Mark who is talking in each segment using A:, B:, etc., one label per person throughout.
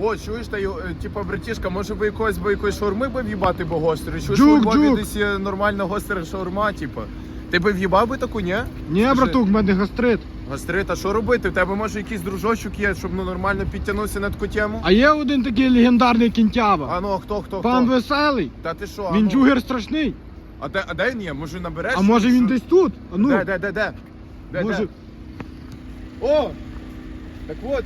A: О, чуєш, та й, е, типа, братішка, може би якогось би якоїсь шаурми би в'їбати би гострий? Чуєш,
B: Джук,
A: у Львові
B: джук.
A: десь є нормальна гостра шаурма, типа. Ти би в'їбав би таку, ні?
B: Ні,
A: Скажи.
B: братук, в мене гастрит.
A: Гастрит, а що робити? В тебе може якийсь дружочок є, щоб ну нормально підтягнувся на таку тему?
B: А є один такий легендарний кінтява.
A: А ну, а хто, хто,
B: Пан
A: хто?
B: веселий.
A: Та ти що? а
B: Він
A: ну?
B: джугер страшний.
A: А де, а де він є? Може набереш?
B: А може він
A: Що?
B: десь тут? А ну,
A: Де, де, де, де? Де,
B: може.
A: де? О! Так от.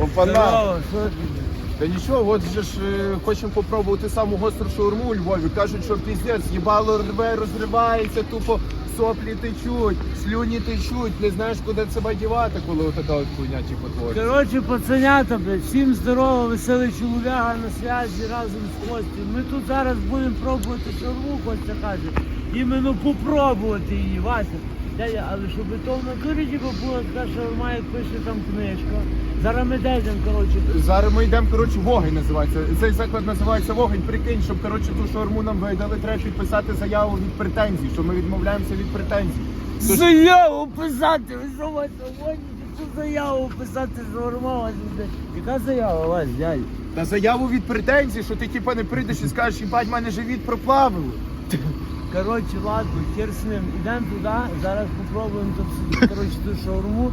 A: Опана. Та нічого, от же ж е, хочемо попробувати саму гостру шаурму у Львові. Кажуть, що піздець, їбало рве, розривається, тупо соплі течуть, слюні течуть, не знаєш, куди себе дівати, коли отака от хуйня типу твориться.
C: Коротше, пацанята, блядь, всім здорово, веселий чоловіга на зв'язі разом з Костю. Ми тут зараз будемо пробувати шаурму, Костя каже. Іменно попробувати її, Вася. Дядя, але щоб то в натурі типу, була така шаурма, як пише там книжка. Зараз ми дійдемо, коротше.
A: Зараз ми йдемо, коротше, вогонь називається. Цей заклад називається вогонь. Прикинь, щоб коротше ту шаурму нам видали, треба підписати заяву від претензій, що ми відмовляємося від претензій. Тож-
C: Заяву писати, ви що гоніте? Цю заяву писати шаурма, Вася. Яка заява, Вася, дядя?
A: Та заяву від претензій, що ти типа не прийдеш і скажеш, їбать, мене живіт проплавило.
C: Коротше, ладно, хер з ним. Ідемо туди, зараз попробуємо тут коротше, ту шаурму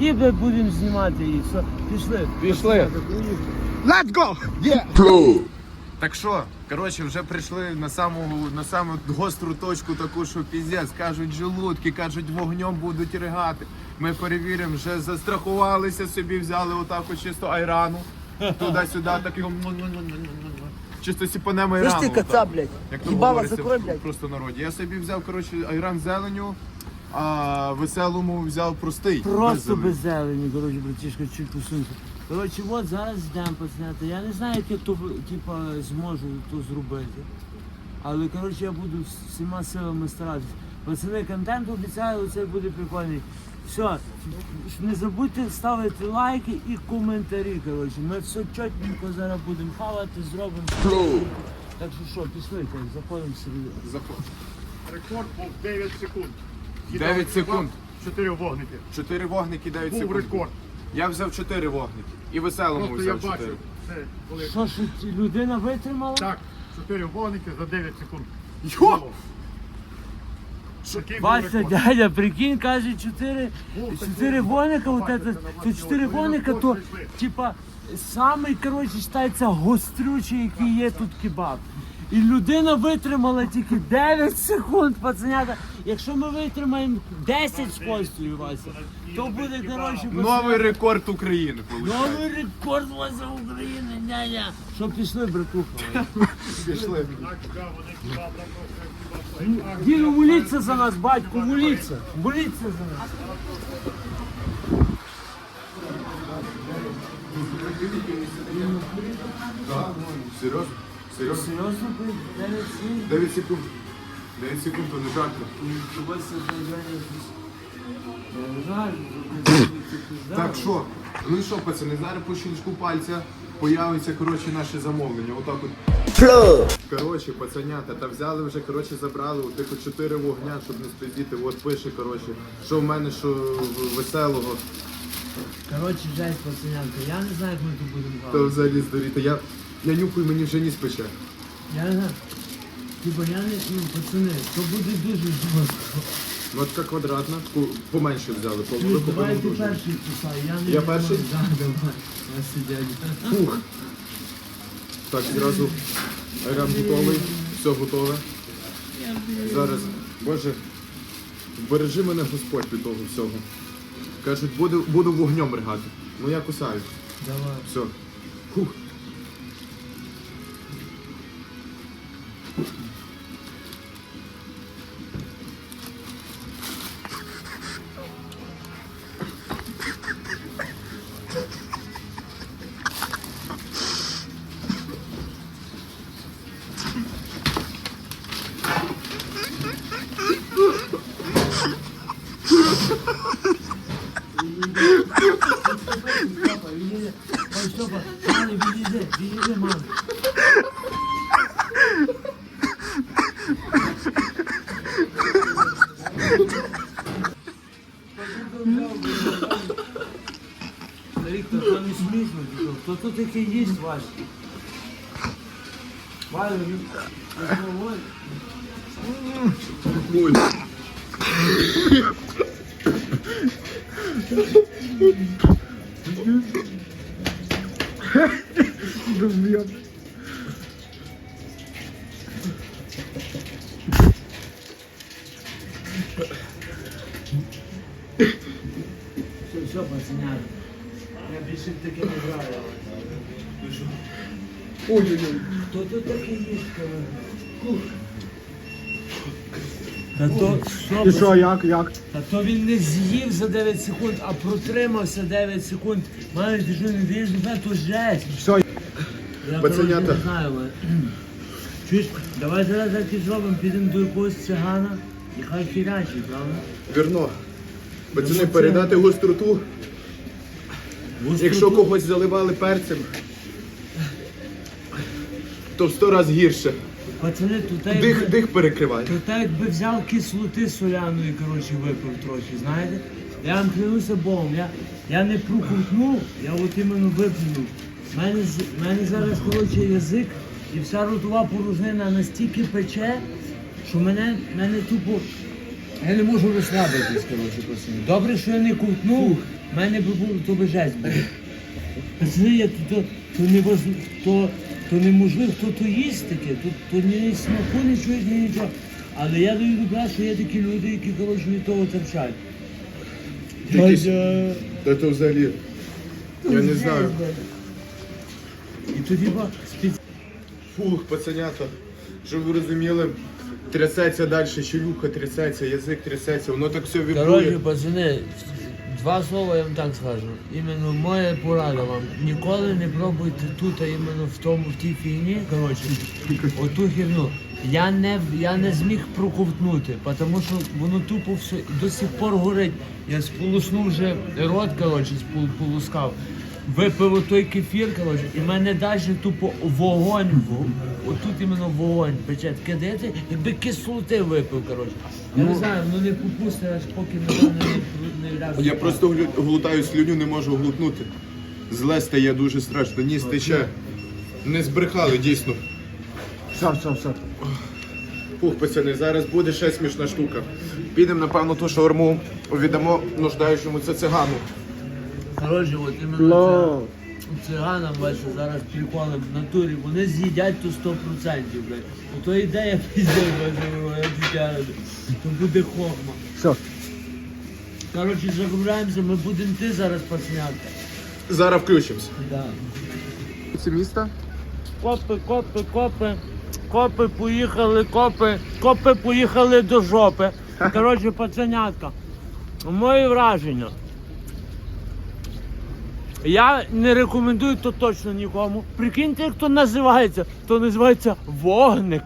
C: і бля, будемо знімати її. Все, пішли.
A: Пішли.
B: Let's go!
A: Є! Так що, коротше, вже прийшли на саму на саму гостру точку, таку, що піздець, кажуть, желудки, кажуть, вогнем будуть ригати. Ми перевіримо, вже застрахувалися собі, взяли отак от чисто айрану. Туди-сюди, так його. Чисто сіпанемо.
C: Слышь ти, блядь,
A: Як то
C: їбала
A: говориться
C: закрой,
A: в
C: блядь.
A: просто народі. Я собі взяв, коротше, айран зеленю, а веселому взяв простий.
C: Просто без зелені, коротше, братішка, чуть посунься. Коротше, от зараз йдемо пацанята. Я не знаю, як я то типа, зможу то зробити. Але коротше я буду всіма силами старатися. Пацани, контент обіцяю, це буде прикольний. Все, не забудьте ставити лайки і коментарі. Коротше. Ми все чотненько зараз будемо хавати, зробимо. Так що що, пішли, так, заходимо собі.
A: Заход.
D: Рекорд був 9 секунд.
A: 9 секунд.
D: 4 вогники.
A: Чотири вогники, 9
D: Був
A: секунд.
D: рекорд.
A: Я взяв 4 вогники. І веселому
D: Просто я
A: взяв 4.
D: бачив. Це коли
C: Що ж людина витримала?
D: так, 4 вогники за 9 секунд.
A: Йо!
C: Вася, дядя, прикинь, каже, чотири, чотири воника, вот это, це чотири
D: його,
C: то, типа, самий, коротше, вважається гострючий, який є тут кебаб. І людина витримала тільки 9 секунд, пацанята. Якщо ми витримаємо 10 з Костю, Вася, то буде, коротше,
A: Новий
C: пацанята,
A: рекорд України, виходить.
C: новий рекорд Вася України, дядя. Що пішли, братуха?
A: Пішли.
C: Діду, моліться за нас, батько, моліться. Моліться за нас.
A: Серйозно? Серйозно?
C: Серйозно, блядь? 9 сім?
A: 9 секунд. 9 секунд, то не жарко. Так що? Ну і що, пацани, зараз по щелчку пальця появиться, коротше, наше замовлення. Отак от. Коротше, пацанята, та взяли вже, коротше, забрали от тих от 4 вогня, щоб не спиздіти. От пише, коротше, що в мене, що в- веселого.
C: Коротше, жесть, пацанянка, я не знаю, як ми тут будемо
A: Та взагалі здоріти. Я, я нюхаю, мені вже ніс пече.
C: Я не я не, ну, пацани, то буде дуже жорстко.
A: Ну, от така квадратна, таку поменше взяли, по
C: Чуєш,
A: велику
C: давай ти перший писай, я не
A: Я перший?
C: можу. Да, давай. Я сидять.
A: Фух. Так, зразу айран готовий, все готове. Зараз, Боже, бережи мене Господь від того всього. Кажуть, буду, буду вогнем ригати. Ну я кусаю.
C: Давай.
A: Все. Фух.
C: Thank you. Хто тут таке їсть Вася? Валя, він алкоголь. Все, все, пацаняки. Я більше таке не граю.
B: Ой-ой-ой.
C: Хто тут таке їсть? Та то, що,
B: І що, як, як?
C: Та то він не з'їв за 9 секунд, а протримався 9 секунд. Маєш, ти що не даєш тебе, то жесть.
B: Все,
C: Я
A: Пацанята.
C: не знаю, але... Чуєш, давай зараз так і зробимо, підемо до якогось цигана і хай фірячить, правда?
A: Вірно. Пацани,
C: це-
A: передати. Гостроту- Якщо когось заливали перцем, то в сто разів гірше.
C: Пацани, тут так,
A: Дих, дих перекриває.
C: то так якби взяв кислоти соляної, коротше, випив трохи, знаєте? Я вам клянуся Богом, я, я не проковтнув, я от іменно виплюнув. У мене, з- мене зараз, коротше, язик і вся ротова порожнина настільки пече, що мене, мене тупо. Я не можу розслабитись, коротше, пацани. Добре, що я не ковтнув, в мене би було, то би жесть був. Пацани, я то, то, то, невоз... то, то неможливо, хто то їсть таке, то, то ні смаку не чуєш, ні нічого. Але я даю добра, що є такі люди, які, коротше, від того терчать.
A: Якісь- Та то взагалі. Я не знаю.
C: І тоді ба.
A: Фух, пацанята. Щоб ви розуміли, трясеться далі, щелюха трясеться, язик трясеться, воно так все
C: Коротше,
A: вібрує.
C: пацани, два слова я вам так скажу. Іменно моя порада вам. Ніколи не пробуйте тут, а іменно в тому, в тій фігні, коротше, оту херну. Я не, я не зміг проковтнути, тому що воно тупо все до сих пор горить. Я сполоснув вже рот, коротше, сполоскав. Випив отой кефір, коротше, і в мене далі тупо вогонь. в- Отут іменно вогонь пече. Таке дається, якби кислоти випив, коротше. Я не знаю, воно не попусте, аж поки не, не, не ляже.
A: Я просто глю- глутаю слюню, не можу глутнути. Зле стає дуже страшно, ніс тече. Не збрехали, дійсно.
B: все, все, все.
A: Фух, пацани, зараз буде ще смішна штука. Підемо, напевно, ту шаурму віддамо нуждаючомуся цигану.
C: Коротше, от іменно це, циганам бачу, зараз приколи в натурі, вони з'їдять то 100%, блядь. Ото ідея піздець, я дитя, то буде хохма.
B: Все.
C: Коротше, загружаємося, ми будемо ти зараз, пацанятка.
A: Зараз включимося.
C: Да.
A: Це місто?
C: Копи, копи, копи. Копи поїхали, копи, копи поїхали до жопи. Коротше, пацанятка. Мої враження. Я не рекомендую то точно нікому. Прикиньте, як то називається. То називається вогник.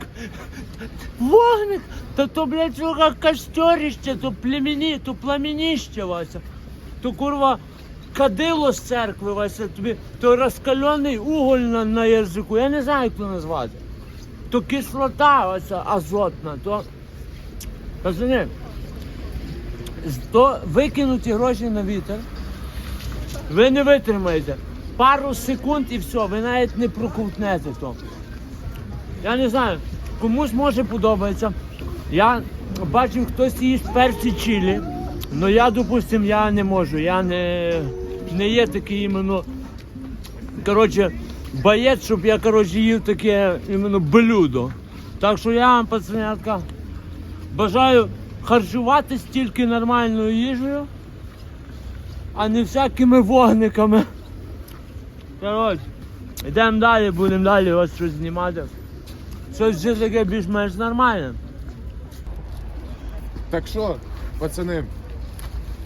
C: Вогник! Та то, блядь, сука, костерище, то племені, то пламеніще, Вася. То курва кадило з церкви, Вася, тобі, то розкалений уголь на, на язику. Я не знаю, як то назвати. То кислота Вася, азотна, то. Пацани, то викинуті гроші на вітер. Ви не витримаєте. Пару секунд і все, ви навіть не проковтнете то. Я не знаю, комусь може подобається. Я бачив, хтось їсть перці чилі. але я, допустим, я не можу. Я не, не є такий іменно. Коротше, боєць, щоб я коротше, їв таке іменно блюдо. Так що я вам, пацанятка, бажаю харчуватись тільки нормальною їжею, а не всякими вогниками. Коротше, йдемо далі, будемо далі ось щось знімати. Щось вже таке більш-менш нормальне.
A: Так що, пацани,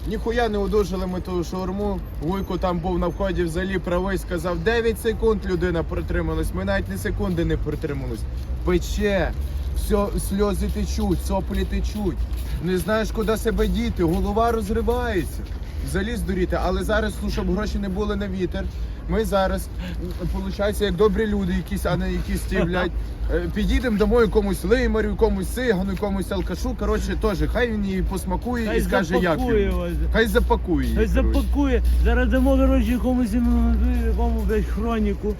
A: ніхуя не одужали ми ту шаурму. Вуйко там був на вході взагалі правий, сказав 9 секунд людина протрималась. Ми навіть не секунди не протримались. Пече, все, сльози течуть, соплі течуть. Не знаєш, куди себе діти, голова розривається. Заліз дуріти, але зараз, ну, щоб гроші не були на вітер. Ми зараз, виходить, як добрі люди, якісь, а не якісь ті, блядь, е, підійдемо домой якомусь леймарю, якомусь цигану, якомусь алкашу. Коротше, теж, хай він її посмакує
C: Хай
A: і скаже, як
C: запакує вас.
A: Хай запакує її.
C: Хай
A: коротше.
C: запакує. Зараз дамо, гроші комусь іменно, якому блядь, хроніку.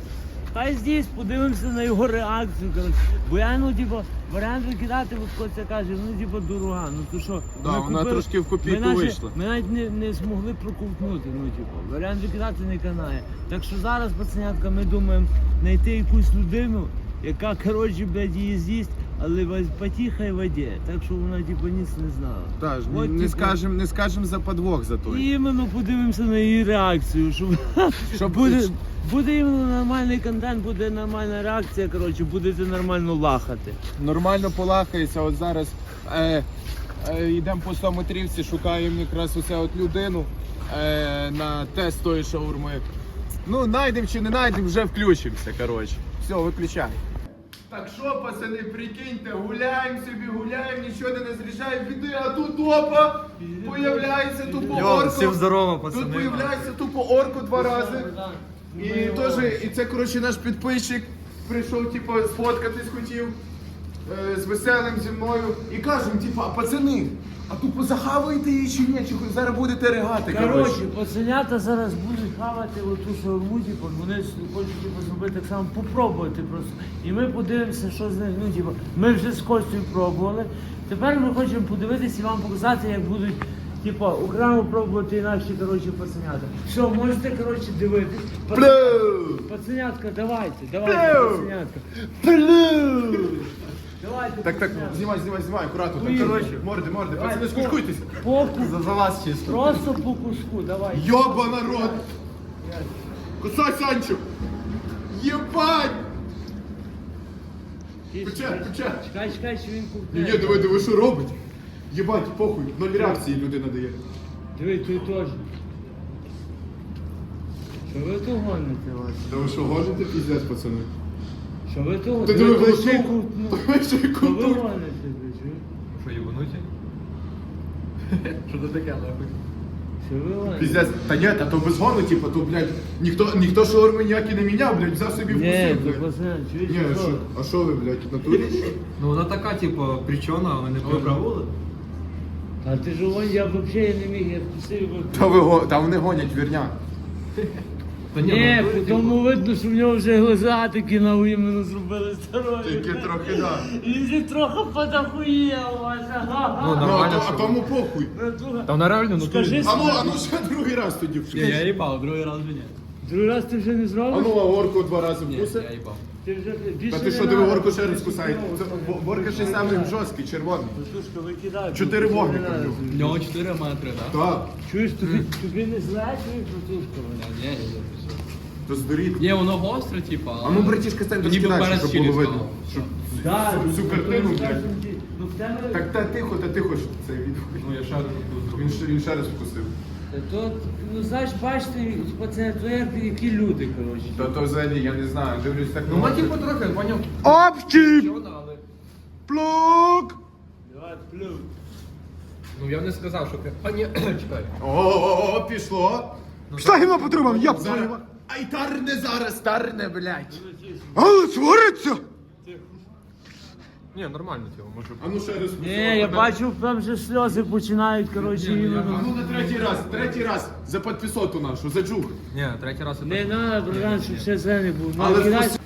C: Хай здесь подивимося на його реакцію, Коротко. Бо я, ну, типу, варіант викидати, от Костя каже, ну, типу, дорога, ну то що?
A: Да,
C: ми
A: вона
C: купили-
A: трошки в копійку
C: ми навіть-
A: вийшла.
C: Ми навіть не, не змогли проковтнути, ну, типу, варіант викидати не канає. Так що зараз, пацанятка, ми думаємо знайти якусь людину, яка, коротше, блядь, її з'їсть, але в- по тихій воді. Так що вона, типу, ніц не знала.
A: Та ж,
C: От,
A: не,
C: типу,
A: скажем, не скажем за подвох за той.
C: І іменно подивимося на її реакцію, щоб,
A: Щоб
C: буде, буде іменно нормальний контент, буде нормальна реакція, коротше, будете нормально лахати.
A: Нормально полахається. От зараз е, е, йдемо по 100 метрівці, шукаємо якраз оцю от людину е, на тест тої шаурми. Ну, знайдемо чи не знайдемо, вже включимося. Коротше. Все, виключай. Так що, пацани, прикиньте, гуляємо собі, гуляємо, нічого не зріжаємо, біди, а тут опа, появляється тупо
E: Йо,
A: орку.
E: всім здорово,
A: Тут
E: пацани.
A: появляється тупо орку два рази. І теж, і це коротше наш підписчик прийшов, типу, сфоткатись хотів е, з веселим зі мною. І кажемо, типу, а пацани, а тупо захаваєте її чи ні? Чи зараз будете ригати?
C: Коротше, пацанята зараз будуть хавати оту шаурму, типу, вони хочуть типу, зробити так само, попробувати просто. І ми подивимося, що з ним. Ну, типу, ми вже з Костю пробували. Тепер ми хочемо подивитися і вам показати, як будуть. Типа, окремо пробувати інакші, коротше, пацанята. Все, можете, коротше, дивитись. Пацанятка, давайте, давайте,
A: Плю!
C: пацанятка.
A: Так, так, знімай, знімай, знімай, акуратно. Так,
C: Поїхали.
A: коротше, морди, морди, пацани,
C: по-
A: скучкуйтесь.
C: По,
E: За, за вас чисто.
C: просто по куску, давай.
A: Йоба народ! Кусай, Санчо! Єбать! Пече, пече.
C: Чекай, чекай, що він
A: Ні, ні, диви, диви, що робить. Єбать, похуй, ноль реакції людина дає.
C: Диви, ти теж. Що ви то гоните вас?
A: Та ви що, гоните піздець, пацани?
C: Що ви то
A: Ти диви,
C: ще кутну.
A: Ти й
C: Що ви
A: куту.
C: гоните, ви?
E: Що, їбануті? Що це таке, нахуй?
C: Що ви гоните?
A: Піздець, та ні, та то без гону, типу, то, блядь, ніхто, ніхто шаурми ніякі не міняв, блядь, взяв собі
C: Ні,
A: вкусив,
C: то
A: блядь.
C: пацан, чуєш,
A: Ні,
C: що?
A: що, а що ви, блядь, в натурі?
E: Ну вона така, типу, причона, але не пробували.
C: А ти ж вон, я взагалі не міг, я вкусив.
A: Та ви го- та вони гонять вірня.
C: Ні,
E: ну,
C: по тому видно, що в нього вже глаза такі на іменно зробили здорові.
A: Тільки трохи, да.
C: Він же трохи подохуєв, вас, ага.
E: Ну,
A: Ну, а,
E: Нормально,
A: то- а
E: що
A: тому похуй.
E: Та вона реально, ну
C: Скажи,
A: А ну, а ну ще другий раз тоді.
E: Ні, я їбав, другий раз вже ні.
C: Другий раз ти вже не
A: А
C: зробиш?
A: ну, а орку два рази
E: Ні,
A: вкуси.
E: я їбав.
C: Ти вже більше
A: Та ти
C: не
A: що, диви,
C: надо.
A: орку ще раз кусає. Це Борка ще самий жорсткий, червоний.
C: Слушка, викидай.
A: Чотири
C: більше не
A: вогника
C: надо.
A: в нього.
E: В нього 4 метри, так?
A: Так,
C: Чуєш, тобі, тобі не зле, чуєш, братушка?
E: Ні, ні, ні.
A: То здуріть.
E: Ні, воно гостре, типу.
A: А ну, братішка, стань далі,
E: перед
A: щоб
E: чилі
A: було видно.
E: стало.
A: Щоб
C: Да,
A: всю- всю
C: ну,
A: картину,
C: ну,
A: блядь.
C: Ну, в тебе...
A: Так та тихо, та тихо, що це відео.
E: Ну я ще раз
A: Він ще, він ще раз вкусив.
C: То, ну, знаєш, бачите, пацани, то як, які люди, коротше.
A: Та то взагалі, я не знаю, дивлюсь так.
E: Ну, вона типу трохи, поняв. Причона, але...
A: Плук!
C: Давай, плюс.
E: Ну я б не сказав, що... А ні, чекай.
A: О, пішло.
B: Пішла гімна потримав, я б
A: Зараз. Ай, тарне зараз, тарне, блядь.
B: Але свариться!
E: Ні, нормально, типу, може.
A: А ну ще раз.
C: Ні, я бачу, там вже сльози починають, коротше,
E: Ні, ну, я-
A: А
C: іменно.
A: ну на третій раз, третій раз за підписоту нашу, за джух.
E: Ні, третій раз
C: Не
E: точно-
C: надо, братан, щоб ще це не було. Ну,
A: Але
C: кидай-
A: вкус-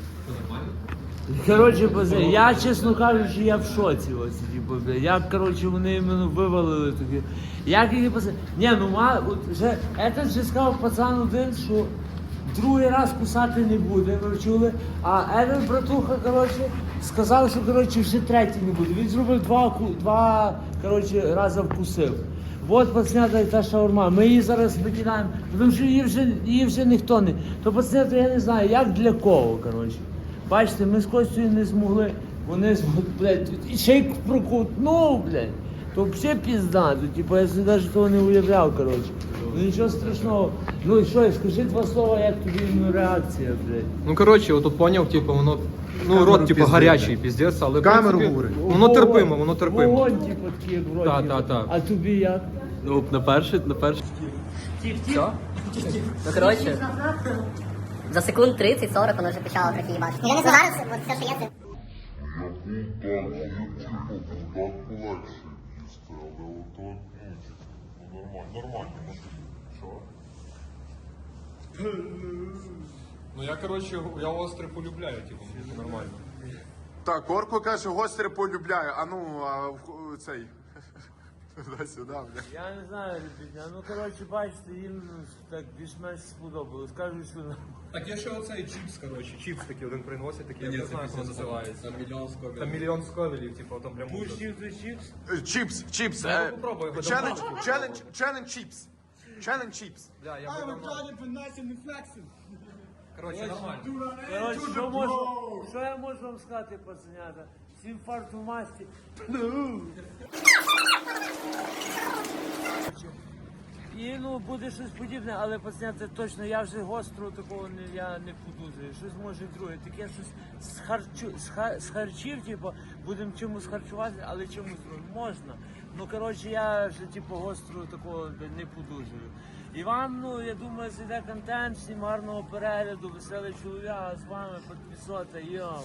E: Це?
C: Коротше, пацани, я чесно кажучи, я в шоці ось, типу, бля. Як, коротше, вони іменно вивалили такі. Як їх пацани. Ні, ну ма, от вже, этот же сказав пацан один, що другий раз кусати не буде, ви чули? А этот братуха, коротше, сказав, що, коротше, вже третій не буде. Він зробив два, два коротше, рази вкусив. От пацанята та шаурма. Ми її зараз викидаємо, тому що її вже, її вже ніхто не. То пацанята, я не знаю, як для кого, коротше. Бачите, ми з Костю не змогли. Вони блядь, і ще й прокутнув, блядь. То взагалі пізда, типу, я навіть того не уявляв, коротше. Ну нічого страшного. Ну і що, скажи два слова, як тобі ну, реакція, блядь.
E: Ну коротше, отут поняв, типу, воно. Ну,
A: Камеру
E: рот, типу,
A: піздить,
E: гарячий, піздець, але в
A: Камеру
E: принципі,
A: говори.
E: Воно
C: Вогонь-
E: терпимо, воно терпимо.
C: Вогонь, типу, такий, як вроді.
E: Та, та, та.
C: А тобі як?
E: Ну, на перший, на перший.
F: Ну коротше. За секунд 30-40 воно вже почало трохи їбати.
G: Я не знаю. Зараз, от все, що є, це
E: Ну я, коротше, я остре полюбляю, типу, нормально.
A: Так, Орко каже, гостре полюбляю. А ну, а в- цей. Дай сюди, бля.
C: Я не знаю, ребята, ну коротше, бачите, їм ну, так більш-менш сподобалось. Кажуть, що
E: Так є ще оцей чіпс, коротше, чіпс такий один приносять, такий, я не знаю, як він називається.
H: Там мільйон скобів.
E: Там мільйон сковелів, типу, там прям ужас.
C: пушів то чіпс.
A: Е, Чіпс, чіпс. Е,
E: попробую, я
A: Челендж, челендж, челендж чіпс. Челендж Chips.
E: Да, я би давно... Коротше, нормально.
C: Коротше, що, можу, що я можу вам сказати, пацанята? Всім фарту масті. І ну буде щось подібне, але пацанята точно я вже гостро такого не я не подузаю. Щось може друге. Таке щось з харчу з, ха, з харчів, типу, будемо чимось харчувати, але чимось можна. Ну коротше, я вже типу гостро такого не подужую. І вам, ну я думаю, зайде контент, всім гарного перегляду, веселий чоловік, з вами підписота, йоу.